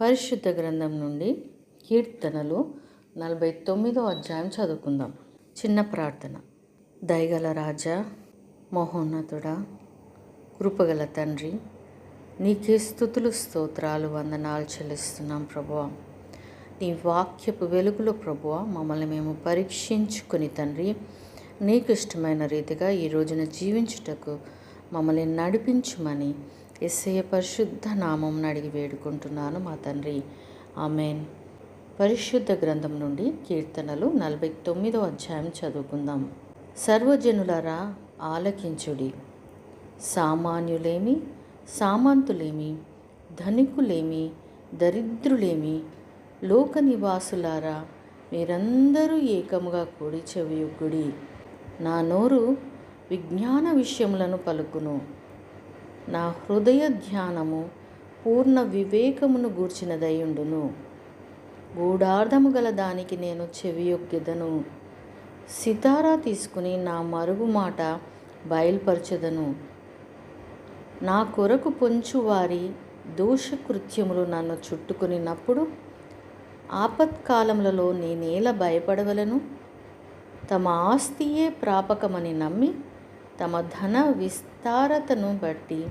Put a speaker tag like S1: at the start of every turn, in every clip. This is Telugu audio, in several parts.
S1: పరిశుద్ధ గ్రంథం నుండి కీర్తనలు నలభై తొమ్మిదో అధ్యాయం చదువుకుందాం. చిన్న ప్రార్థన. దయగల రాజా మహోన్నతుడా కృపగల తండ్రి నీకే స్థుతులు స్తోత్రాలు వందనాలు చెల్లిస్తున్నాం ప్రభువ. నీ వాక్యపు వెలుగులో ప్రభువ మమ్మల్ని మేము పరీక్షించుకుని తండ్రి నీకు ఇష్టమైన రీతిగా ఈ రోజున జీవించుటకు మమ్మల్ని నడిపించుమని ఎస్ఐ పరిశుద్ధ నామం అడిగి వేడుకుంటున్నాను మా తండ్రి. ఆమెన్. పరిశుద్ధ గ్రంథం నుండి కీర్తనలు నలభై తొమ్మిదో అధ్యాయం చదువుకుందాం. సర్వజనులరా ఆలకించుడి. సామాన్యులేమి సామంతులేమి ధనికులేమి దరిద్రులేమి లోక నివాసులారా మీరందరూ ఏకముగా కూడి చెవియుగ్గుడి నా నోరు విజ్ఞాన విషయములను పలుకును. నా హృదయ ధ్యానము పూర్ణ వివేకమును గూర్చినదయుండును. గూఢార్థము గల దానికి నేను చెవియొగ్గెదను సితారా తీసుకుని నా మరుగు మాట బయలుపరచెదను. నా కొరకు పొంచువారి దోషకృత్యములు నన్ను చుట్టుకునినప్పుడు ఆపత్కాలములలో నేనేలా భయపడవలను. తమ ఆస్తియే ప్రాపకమని నమ్మి తమ ధన విస్తారతను బట్టి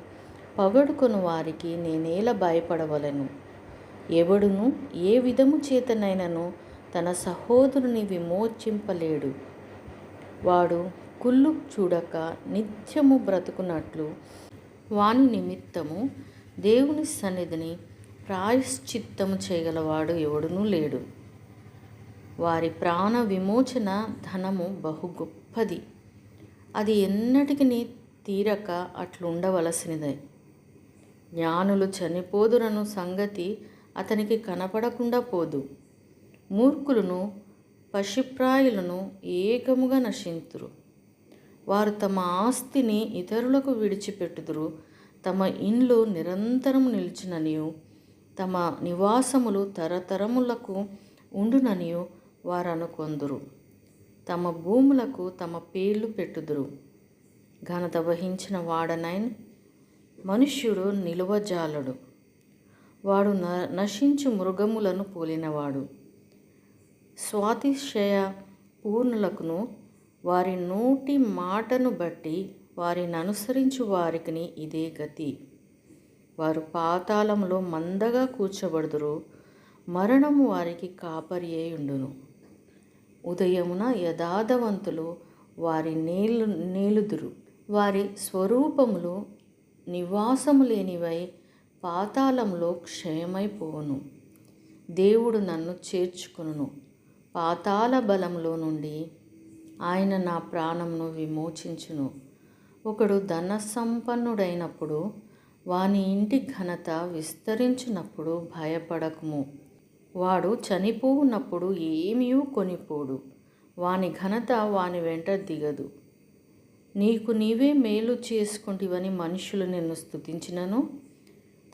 S1: పగడుకొని వారికి నేనేలా భయపడవలను. ఎవడును ఏ విధము చేతనైనను తన సహోదరుని విమోచింపలేడు. వాడు కుళ్ళు చూడక నిత్యము బ్రతుకున్నట్లు వాని నిమిత్తము దేవుని సన్నిధిని ప్రాయశ్చిత్తము చేయగలవాడు ఎవడునూ లేడు. వారి ప్రాణ విమోచన ధనము బహు గొప్పది. అది ఎన్నటికి తీరక అట్లుండవలసినదే. జ్ఞానులు చనిపోదురను సంగతి అతనికి కనపడకుండా పోదు. మూర్ఖులను పశుప్రాయులను ఏకముగా నశింతురు. వారు తమ ఆస్తిని ఇతరులకు విడిచిపెట్టుదురు. తమ ఇండ్లు నిరంతరం నిలిచిననియు. తమ నివాసములు తరతరములకు ఉండుననియు వారు అనుకొందురు తమ భూములకు తమ పేర్లు పెట్టుదురు. ఘనత వహించిన వాడనైన్ మనుష్యుడు నిలువజాలడు. వాడు న నశించు మృగములను పోలినవాడు. స్వాతిశయ పూర్ణులకును వారి నోటి మాటను బట్టి వారిని అనుసరించు వారికి ఇదే గతి. వారు పాతాళంలో మందగా కూర్చోబడుదురు మరణము వారికి కాపరి ఉండును ఉదయమున యథార్థవంతులు వారి నీళ్ళు నీలుదురు. వారి స్వరూపములు నివాసము లేనివై పాతాళంలో క్షయమైపోవును. దేవుడు నన్ను చేర్చుకును పాతాళ బలంలో నుండి ఆయన నా ప్రాణంను విమోచించును. ఒకడు ధన సంపన్నుడైనప్పుడు వాని ఇంటి ఘనత విస్తరించినప్పుడు భయపడకము. వాడు చనిపోవున్నప్పుడు ఏమీ కొనిపోడు. వాని ఘనత వాని వెంట దిగదు. నీకు నీవే మేలు చేసుకుంటివని మనుషులు నిన్ను స్థుతించినను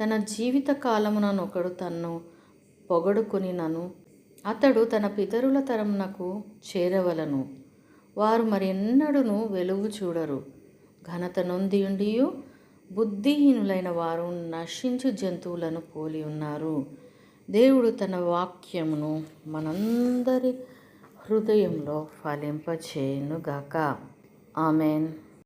S1: తన జీవిత కాలముననొకడు తన్ను పొగడుకొని నను అతడు తన పితరుల తరమునకు చేరవలను. వారు మరెన్నడూను వెలుగు చూడరు. ఘనత నొందియుండియు బుద్ధిహీనులైన వారు నశించు జంతువులను పోలి ఉన్నారు. దేవుడు తన వాక్యమును మనందరి హృదయంలో ఫలింపచేయునుగాక. ఆమెన్